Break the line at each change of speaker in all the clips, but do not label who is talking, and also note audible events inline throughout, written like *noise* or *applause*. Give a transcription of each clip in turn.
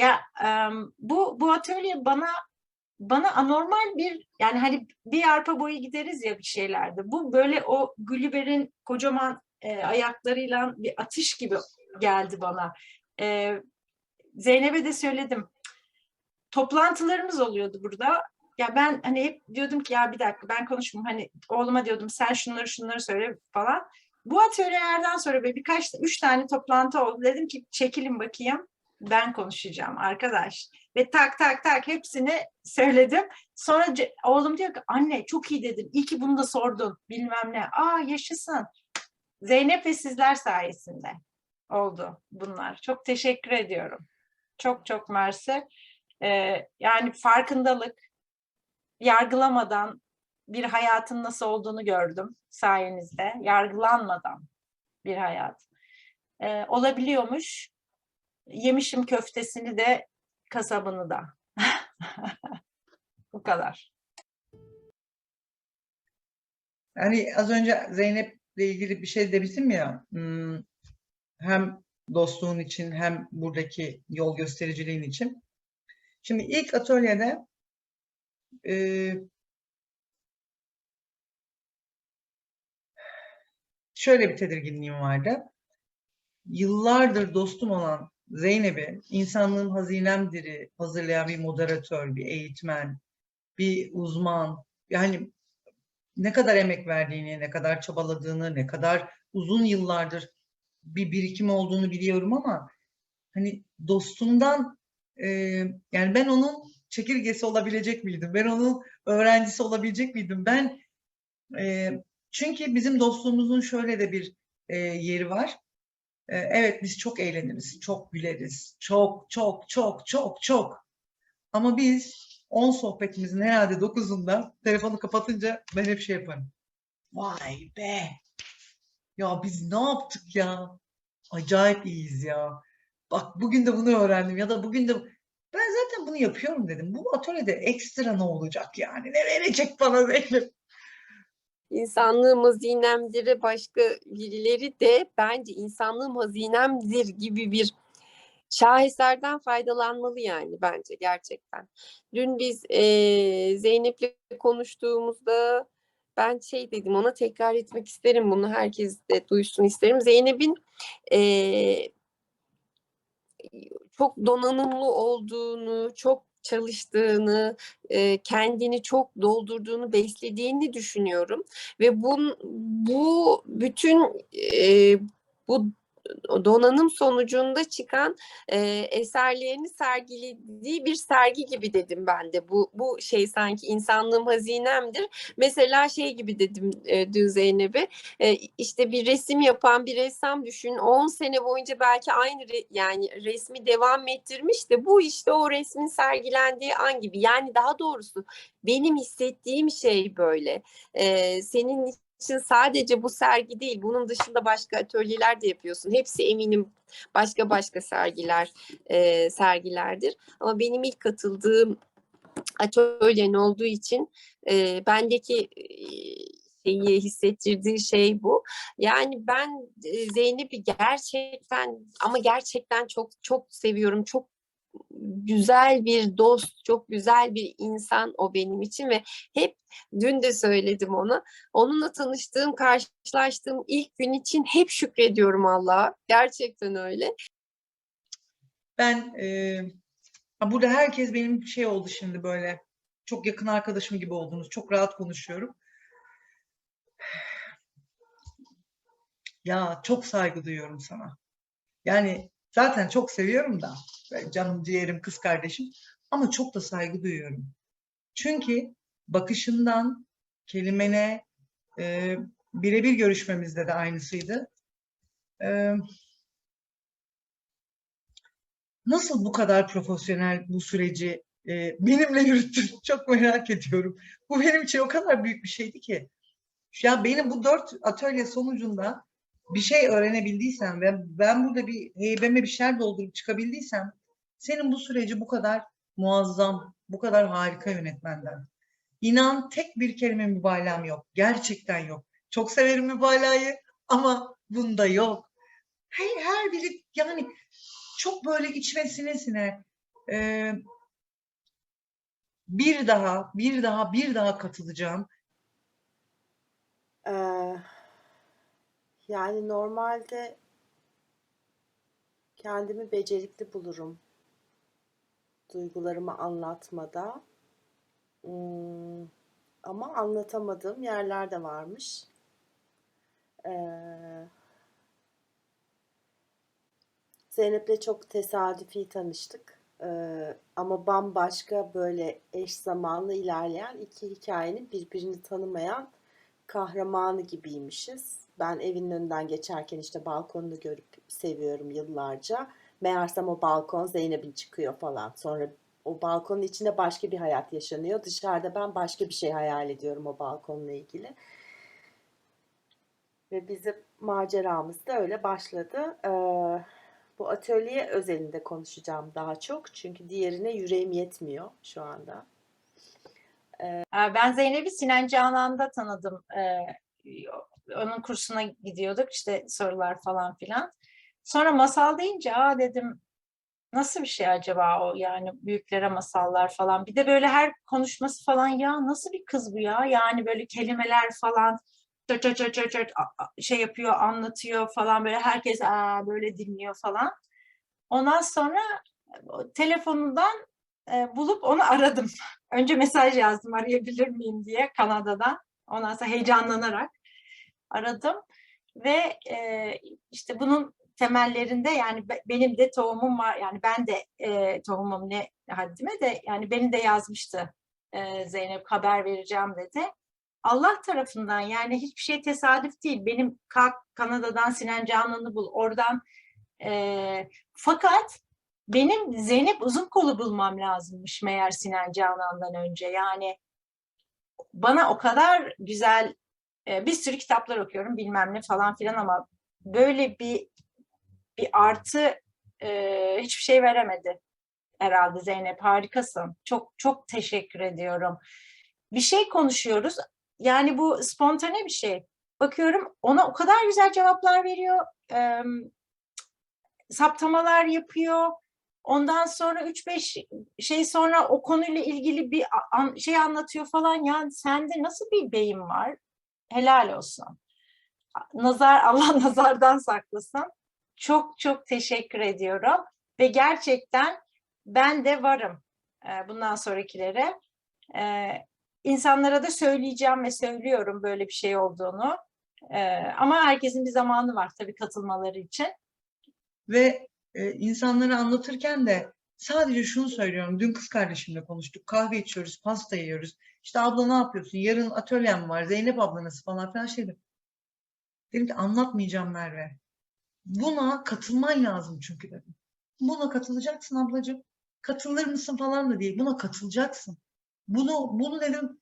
Ya em, bu bu atölye bana bana anormal bir yani hani bir arpa boyu gideriz ya bir şeylerde. Bu böyle o Gulliver'in kocaman e, ayaklarıyla bir atış gibi geldi bana. E, Zeynep'e de söyledim. Toplantılarımız oluyordu burada. Ya ben hani hep diyordum ki ya bir dakika ben konuşmayayım. Hani oğluma diyordum sen şunları şunları söyle falan. Bu atölyelerden sonra böyle birkaç, üç tane toplantı oldu. Dedim ki çekilin bakayım ben konuşacağım arkadaş. Ve tak tak tak hepsini söyledim. Sonra oğlum diyor ki anne çok iyi dedin. İyi ki bunu da sordun bilmem ne. Aa yaşasın. Zeynep ve sizler sayesinde oldu bunlar. Çok teşekkür ediyorum. Çok çok mersi. Ee, yani farkındalık, yargılamadan bir hayatın nasıl olduğunu gördüm sayenizde. Yargılanmadan bir hayat. Ee, olabiliyormuş. Yemişim köftesini de kasabını da. *laughs* Bu kadar.
Hani az önce Zeynep'le ilgili bir şey demiştim ya. hmm, Hem dostluğun için hem buradaki yol göstericiliğin için. Şimdi ilk atölyede e, şöyle bir tedirginliğim vardı. Yıllardır dostum olan Zeynep'i insanlığın hazinemdir'i hazırlayan bir moderatör, bir eğitmen, bir uzman, yani ne kadar emek verdiğini, ne kadar çabaladığını, ne kadar uzun yıllardır bir birikim olduğunu biliyorum ama hani dostumdan e, yani ben onun çekirgesi olabilecek miydim? Ben onun öğrencisi olabilecek miydim? Ben e, çünkü bizim dostluğumuzun şöyle de bir e, yeri var. E, evet biz çok eğleniriz, çok güleriz, çok çok çok çok çok. Ama biz 10 sohbetimizin herhalde 9'unda telefonu kapatınca ben hep şey yaparım. Vay be! Ya biz ne yaptık ya? Acayip iyiyiz ya. Bak bugün de bunu öğrendim ya da bugün de ben zaten bunu yapıyorum dedim. Bu atölyede ekstra ne olacak yani? Ne verecek bana Zeynep?
İnsanlığım hazinemdir'e başka birileri de bence insanlığım hazinemdir gibi bir şaheserden faydalanmalı yani bence gerçekten. Dün biz eee Zeynep'le konuştuğumuzda ben şey dedim ona tekrar etmek isterim bunu herkes de duysun isterim. Zeynep'in eee, çok donanımlı olduğunu, çok çalıştığını, kendini çok doldurduğunu, beslediğini düşünüyorum ve bun, bu bütün bu donanım sonucunda çıkan eee, eserlerini sergilediği bir sergi gibi dedim ben de. Bu bu şey sanki insanlığım hazinemdir. Mesela şey gibi dedim eee, dün Zeynep'e e, işte bir resim yapan bir ressam düşün 10 sene boyunca belki aynı re- yani resmi devam ettirmiş de bu işte o resmin sergilendiği an gibi yani daha doğrusu benim hissettiğim şey böyle Ee, senin için sadece bu sergi değil bunun dışında başka atölyeler de yapıyorsun hepsi eminim başka başka sergiler e, sergilerdir ama benim ilk katıldığım atölyen olduğu için e, bendeki e, şeyi hissettirdiği şey bu. Yani ben e, Zeynep'i gerçekten ama gerçekten çok çok seviyorum. Çok güzel bir dost, çok güzel bir insan o benim için ve hep dün de söyledim ona. Onunla tanıştığım, karşılaştığım ilk gün için hep şükrediyorum Allah'a. Gerçekten öyle.
Ben e, burada herkes benim şey oldu şimdi böyle çok yakın arkadaşım gibi oldunuz. Çok rahat konuşuyorum. Ya çok saygı duyuyorum sana. Yani zaten çok seviyorum da canım ciğerim kız kardeşim ama çok da saygı duyuyorum. Çünkü bakışından kelimene e, birebir görüşmemizde de aynısıydı. E, nasıl bu kadar profesyonel bu süreci e, benimle yürüttün *laughs* çok merak ediyorum. Bu benim için o kadar büyük bir şeydi ki. Ya benim bu dört atölye sonucunda bir şey öğrenebildiysem ve ben burada bir heybeme bir şeyler doldurup çıkabildiysem senin bu süreci bu kadar muazzam, bu kadar harika yönetmenden. İnan tek bir kelime mübalağam yok. Gerçekten yok. Çok severim mübalağayı ama bunda yok. Her, her biri yani çok böyle içmesine sine e, bir daha, bir daha, bir daha katılacağım.
Ee, yani normalde kendimi becerikli bulurum duygularımı anlatmada. Hmm, ama anlatamadığım yerler de varmış. Ee, Zeynep'le çok tesadüfi tanıştık. Ee, ama bambaşka böyle eş zamanlı ilerleyen iki hikayenin birbirini tanımayan kahramanı gibiymişiz. Ben evin önünden geçerken işte balkonunu görüp seviyorum yıllarca. Meğersem o balkon Zeynep'in çıkıyor falan. Sonra o balkonun içinde başka bir hayat yaşanıyor. Dışarıda ben başka bir şey hayal ediyorum o balkonla ilgili. Ve bizim maceramız da öyle başladı. Ee, bu atölye özelinde konuşacağım daha çok. Çünkü diğerine yüreğim yetmiyor şu anda.
Ee, Ben Zeynep'i Sinan Canan'da tanıdım. Ee, Onun kursuna gidiyorduk işte sorular falan filan. Sonra masal deyince aa dedim nasıl bir şey acaba o yani büyüklere masallar falan. Bir de böyle her konuşması falan ya nasıl bir kız bu ya? Yani böyle kelimeler falan çat çat çat a- a- şey yapıyor anlatıyor falan böyle herkes aa böyle dinliyor falan. Ondan sonra telefonundan e, bulup onu aradım. *laughs* Önce mesaj yazdım arayabilir miyim diye Kanada'dan. Ondan sonra heyecanlanarak aradım ve e, işte bunun temellerinde yani be- benim de tohumum var yani ben de e, tohumum ne haddime de yani beni de yazmıştı e, Zeynep haber vereceğim dedi. Allah tarafından yani hiçbir şey tesadüf değil. Benim kalk Kanada'dan Sinan Canan'ı bul oradan e, fakat benim Zeynep Uzunkolu bulmam lazımmış meğer Sinan Canan'dan önce. Yani bana o kadar güzel e, bir sürü kitaplar okuyorum bilmem ne falan filan ama böyle bir bir artı e, hiçbir şey veremedi herhalde Zeynep harikasın. Çok çok teşekkür ediyorum. Bir şey konuşuyoruz. Yani bu spontane bir şey. Bakıyorum ona o kadar güzel cevaplar veriyor. e, saptamalar yapıyor. Ondan sonra 3-5 şey sonra o konuyla ilgili bir an- şey anlatıyor falan. Yani sende nasıl bir beyin var? Helal olsun. Nazar *laughs* Allah nazardan saklasın. Çok çok teşekkür ediyorum ve gerçekten ben de varım e, bundan sonrakilere. E, insanlara da söyleyeceğim ve söylüyorum böyle bir şey olduğunu. E, ama herkesin bir zamanı var tabii katılmaları için.
Ve e, insanlara anlatırken de sadece şunu söylüyorum. Dün kız kardeşimle konuştuk. Kahve içiyoruz, pasta yiyoruz. İşte abla ne yapıyorsun? Yarın atölyem var. Zeynep abla nasıl falan filan şey dedim. Dedim ki anlatmayacağım Merve. Buna katılman lazım çünkü dedim. Buna katılacaksın ablacığım. Katılır mısın falan da değil. Buna katılacaksın. Bunu, bunu dedim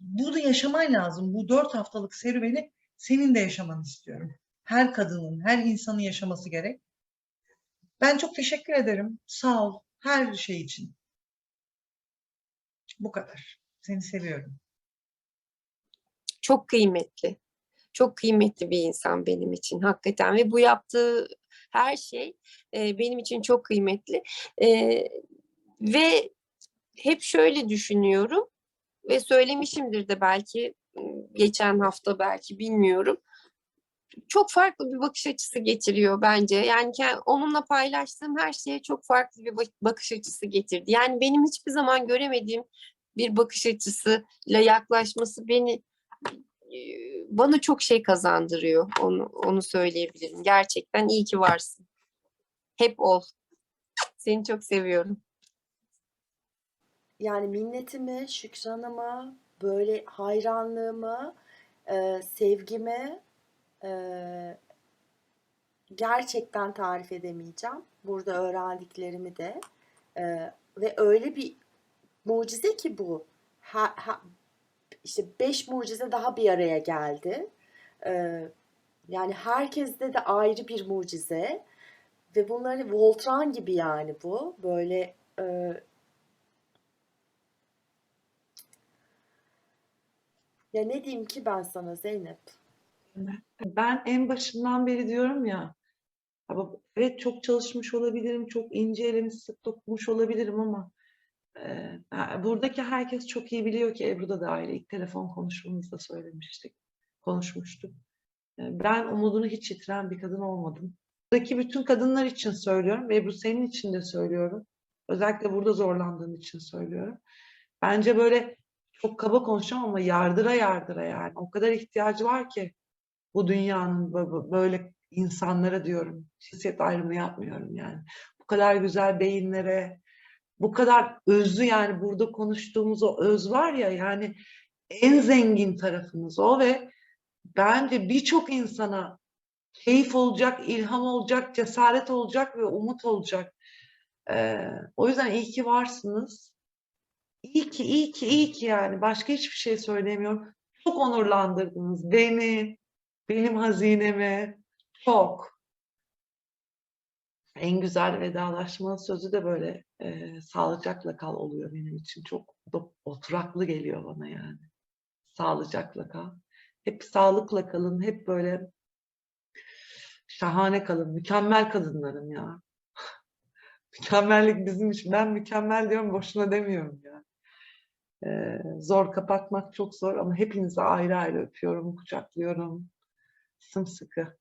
bunu yaşaman lazım. Bu dört haftalık serüveni senin de yaşamanı istiyorum. Her kadının, her insanın yaşaması gerek. Ben çok teşekkür ederim. Sağ ol. Her şey için. Bu kadar. Seni seviyorum.
çok kıymetli. Çok kıymetli bir insan benim için hakikaten ve bu yaptığı her şey e, benim için çok kıymetli. E, ve hep şöyle düşünüyorum ve söylemişimdir de belki geçen hafta belki bilmiyorum. Çok farklı bir bakış açısı getiriyor bence. Yani onunla paylaştığım her şeye çok farklı bir bak- bakış açısı getirdi. Yani benim hiçbir zaman göremediğim bir bakış açısıyla yaklaşması beni e, bana çok şey kazandırıyor. Onu onu söyleyebilirim. Gerçekten iyi ki varsın. Hep ol. Seni çok seviyorum.
Yani minnetimi, şükranımı, böyle hayranlığımı, e, sevgimi e, gerçekten tarif edemeyeceğim. Burada öğrendiklerimi de E, ve öyle bir mucize ki bu. Ha, ha- işte beş mucize daha bir araya geldi. E, yani herkeste de ayrı bir mucize ve bunları Voltran gibi yani bu böyle e, Ya ne diyeyim ki ben sana Zeynep?
Ben en başından beri diyorum ya evet çok çalışmış olabilirim, çok ince elimi sık dokunmuş olabilirim ama e, buradaki herkes çok iyi biliyor ki Ebru da dahil. İlk telefon konuşmamızda söylemiştik, konuşmuştuk. Ben umudunu hiç yitiren bir kadın olmadım. Buradaki bütün kadınlar için söylüyorum ve Ebru senin için de söylüyorum. Özellikle burada zorlandığın için söylüyorum. Bence böyle çok kaba konuşacağım ama yardıra yardıra yani. O kadar ihtiyacı var ki bu dünyanın bö- bö- böyle insanlara diyorum. Cinsiyet ayrımı yapmıyorum yani. Bu kadar güzel beyinlere, bu kadar özlü yani burada konuştuğumuz o öz var ya yani en zengin tarafımız o ve bence birçok insana keyif olacak, ilham olacak, cesaret olacak ve umut olacak. Ee, o yüzden iyi ki varsınız. İyi ki, iyi ki, iyi ki yani. Başka hiçbir şey söylemiyorum. Çok onurlandırdınız beni, benim hazinemi. Çok. En güzel vedalaşma sözü de böyle e, sağlıcakla kal oluyor benim için. Çok oturaklı geliyor bana yani. Sağlıcakla kal. Hep sağlıkla kalın, hep böyle şahane kalın. Mükemmel kadınlarım ya. *laughs* Mükemmellik bizim için. Ben mükemmel diyorum, boşuna demiyorum ya. Ee, zor kapatmak çok zor ama hepinizi ayrı ayrı öpüyorum, kucaklıyorum. sans ce corps